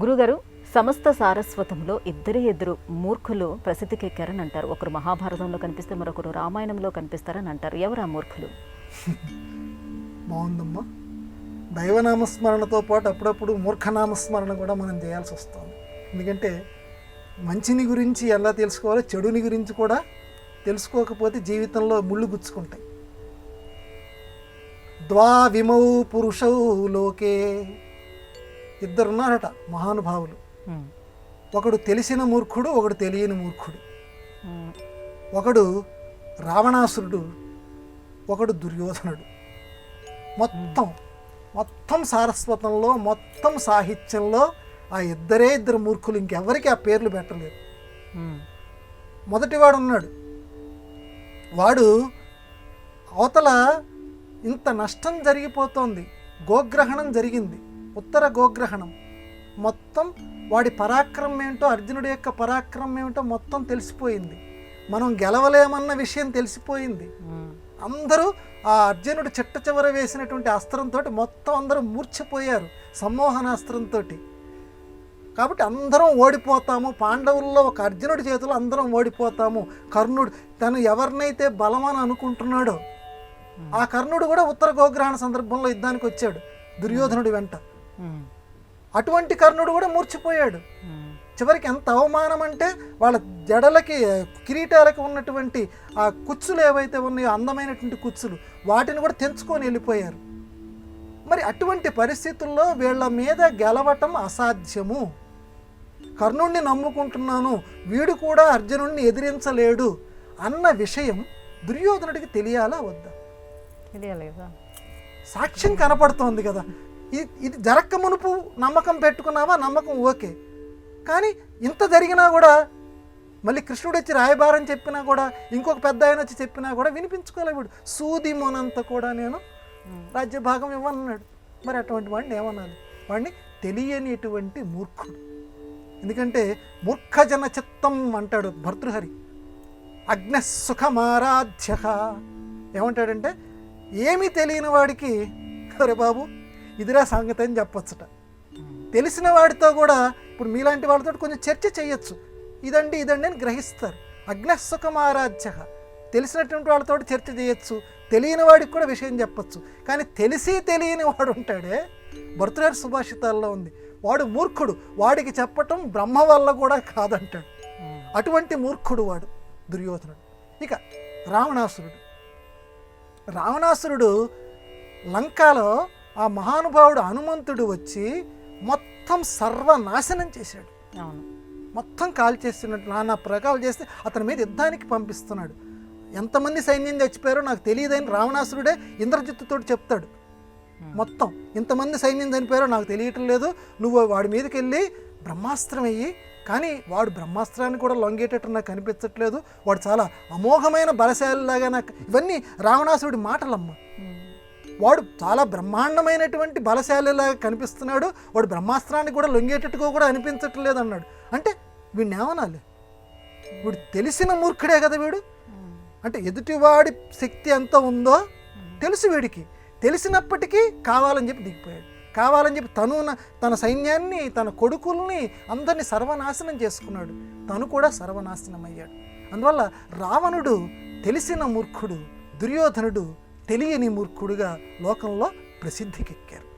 గురుగారు సమస్త సారస్వతంలో ఇద్దరే ఇద్దరు మూర్ఖులు ప్రసిద్ధికెక్కారని అంటారు. ఒకరు మహాభారతంలో కనిపిస్తే మరొకరు రామాయణంలో కనిపిస్తారని అంటారు. ఎవరు ఆ మూర్ఖులు? బాగుందమ్మా. దైవనామస్మరణతో పాటు అప్పుడప్పుడు మూర్ఖనామస్మరణ కూడా మనం చేయాల్సి వస్తుంది. ఎందుకంటే మంచిని గురించి ఎలా తెలుసుకోవాలో చెడుని గురించి కూడా తెలుసుకోకపోతే జీవితంలో ముళ్ళు గుచ్చుకుంటాయి. ద్వా విమౌ పురుషౌ లోకే ఇద్దరున్నారట మహానుభావులు. ఒకడు తెలిసిన మూర్ఖుడు ఒకడు తెలియని మూర్ఖుడు. ఒకడు రావణాసురుడు ఒకడు దుర్యోధనుడు. మొత్తం మొత్తం సారస్వతంలో మొత్తం సాహిత్యంలో ఆ ఇద్దరే ఇద్దరు మూర్ఖులు. ఇంకెవరికి ఆ పేర్లు పెట్టలేదు. మొదటివాడు ఉన్నాడు వాడు అవతల ఇంత నష్టం జరిగిపోతోంది గోగ్రహణం జరిగింది. ఉత్తర గోగ్రహణం. మొత్తం వాడి పరాక్రమం ఏంటో అర్జునుడి యొక్క పరాక్రమం ఏమిటో మొత్తం తెలిసిపోయింది. మనం గెలవలేమన్న విషయం తెలిసిపోయింది. అందరూ ఆ అర్జునుడు చిట్ట చివర వేసినటువంటి అస్త్రంతో మొత్తం అందరూ మూర్ఛపోయారు సమ్మోహనాస్త్రంతో కాబట్టి అందరం ఓడిపోతాము. పాండవుల్లో ఒక అర్జునుడి చేతిలో అందరం ఓడిపోతాము. కర్ణుడు తను ఎవరినైతే బలమని అనుకుంటున్నాడో ఆ కర్ణుడు కూడా ఉత్తర గోగ్రహణ సందర్భంలో యుద్ధానికి వచ్చాడు దుర్యోధనుడి వెంట. అటువంటి కర్ణుడు కూడా మూర్చిపోయాడు. చివరికి ఎంత అవమానం అంటే వాళ్ళ జడలకి కిరీటాలకి ఉన్నటువంటి ఆ కుచ్చులు ఏవైతే ఉన్నాయో అందమైనటువంటి కుచ్చులు వాటిని కూడా తెంచుకొని వెళ్ళిపోయారు. మరి అటువంటి పరిస్థితుల్లో వీళ్ళ మీద గెలవటం అసాధ్యము. కర్ణుణ్ణి నమ్ముకుంటున్నాను వీడు కూడా అర్జునుడిని ఎదిరించలేడు అన్న విషయం దుర్యోధనుడికి తెలియాలా వద్దా? తెలియలేదా? సాక్ష్యం కనపడుతోంది కదా. ఇది ఇది జరక్క మునుపు నమ్మకం పెట్టుకున్నావా? నమ్మకం ఓకే. కానీ ఇంత జరిగినా కూడా మళ్ళీ కృష్ణుడు వచ్చి రాయబారని చెప్పినా కూడా ఇంకొక పెద్ద ఆయన వచ్చి చెప్పినా కూడా వినిపించుకోలే వీడు. సూది మొనంత కూడా నేను రాజ్యభాగం ఇవ్వన్నాడు మరి అటువంటి వాడిని ఏమన్నాను వాడిని తెలియనిటువంటి మూర్ఖుడు. ఎందుకంటే మూర్ఖజన చిత్తం అంటాడు భర్తృహరి. అగ్నసుఖమారాధ్య ఏమంటాడంటే ఏమీ తెలియని వాడికి అరే బాబు ఇదిరా సంగతి అని చెప్పొచ్చుట. తెలిసిన వాడితో కూడా ఇప్పుడు మీలాంటి వాళ్ళతో కొంచెం చర్చ చేయొచ్చు. ఇదండి ఇదండి అని గ్రహిస్తారు. అగ్నసుఖమారాధ్య తెలిసినటువంటి వాళ్ళతో చర్చ చేయొచ్చు. తెలియని వాడికి కూడా విషయం చెప్పొచ్చు. కానీ తెలిసి తెలియని వాడు ఉంటాడే. భర్తగారి సుభాషితాల్లో ఉంది. వాడు మూర్ఖుడు. వాడికి చెప్పటం బ్రహ్మ వల్ల కూడా కాదంటాడు. అటువంటి మూర్ఖుడు వాడు దుర్యోధనుడు. ఇక రావణాసురుడు. రావణాసురుడు లంకలో ఆ మహానుభావుడు హనుమంతుడు వచ్చి మొత్తం సర్వనాశనం చేశాడు. అవును. మొత్తం కాల్ చేస్తున్నట్టు నానా ప్రకాలు చేస్తే అతని మీద యుద్ధానికి పంపిస్తున్నాడు. ఎంతమంది సైన్యం చచ్చిపోయారో నాకు తెలియదని రావణాసురుడే ఇంద్రజిత్తుతో చెప్తాడు. మొత్తం ఇంతమంది సైన్యం చనిపోయారో నాకు తెలియటం లేదు. నువ్వు వాడి మీదకి వెళ్ళి బ్రహ్మాస్త్రం అయ్యి కానీ వాడు బ్రహ్మాస్త్రాన్ని కూడా లొంగేటట్టు నాకు కనిపించట్లేదు. వాడు చాలా అమోఘమైన బలశాలిలాగా నాకు ఇవన్నీ రావణాసురుడి మాటలమ్మ. వాడు చాలా బ్రహ్మాండమైనటువంటి బలశాలిలాగా కనిపిస్తున్నాడు. వాడు బ్రహ్మాస్త్రాన్ని కూడా లొంగేటట్టుగా కూడా అనిపించట్లేదు అన్నాడు అంటే వీడిని ఏమనాలి? వీడు తెలిసిన మూర్ఖుడే కదా వీడు? అంటే ఎదుటివాడి శక్తి ఎంత ఉందో తెలుసు వీడికి. తెలిసినప్పటికీ కావాలని చెప్పి దిగిపోయాడు. కావాలని చెప్పి తను తన సైన్యాన్ని తన కొడుకుల్ని అందరినీ సర్వనాశనం చేసుకున్నాడు. తను కూడా సర్వనాశనం అయ్యాడు అందువల్ల రావణుడు తెలిసిన మూర్ఖుడు దుర్యోధనుడు తెలియని మూర్ఖుడిగా లోకంలో ప్రసిద్ధికెక్కారు.